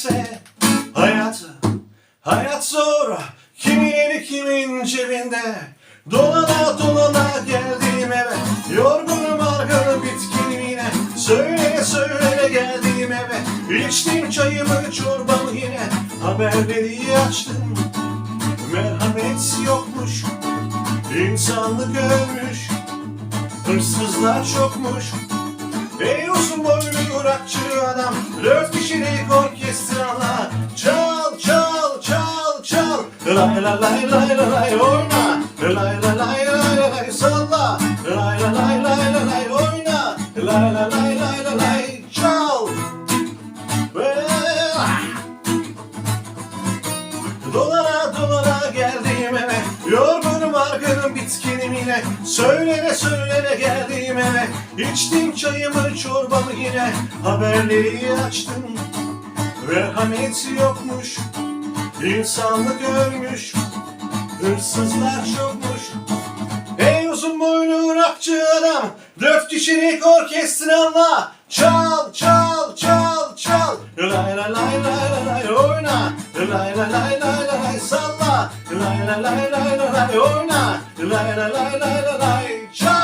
giderse hayat hayat zor kimin eli kimin cebinde? Dolana dolana geldim eve yorgunum argın bitkinim yine. Söyle söyle geldim eve içtim çayımı çorbamı yine. Haberleri açtım merhamet yokmuş. İnsanlık ölmüş hırsızlar çokmuş. Ey uzun boylu Irakçı Lay la lay lay la lay oyna Lay la lay lay la lay salla Lay la lay lay la lay oyna Lay la lay lay la lay çal Ve Dolana dolana geldim eve Yorgunum argınım bitkinim yine Söylene söylene geldim eve İçtim çayımı çorbamı yine Haberleri açtım Merhamet yokmuş İnsanlık ölmüş Hırsızlar çokmuş Ey uzun boylu rakçı adam Dört kişilik orkestralla Çal çal çal çal Lay la lay lay la lay oyna Lay la lay lay la lay salla Lay la lay lay la lay oyna Lay la lay lay la lay çal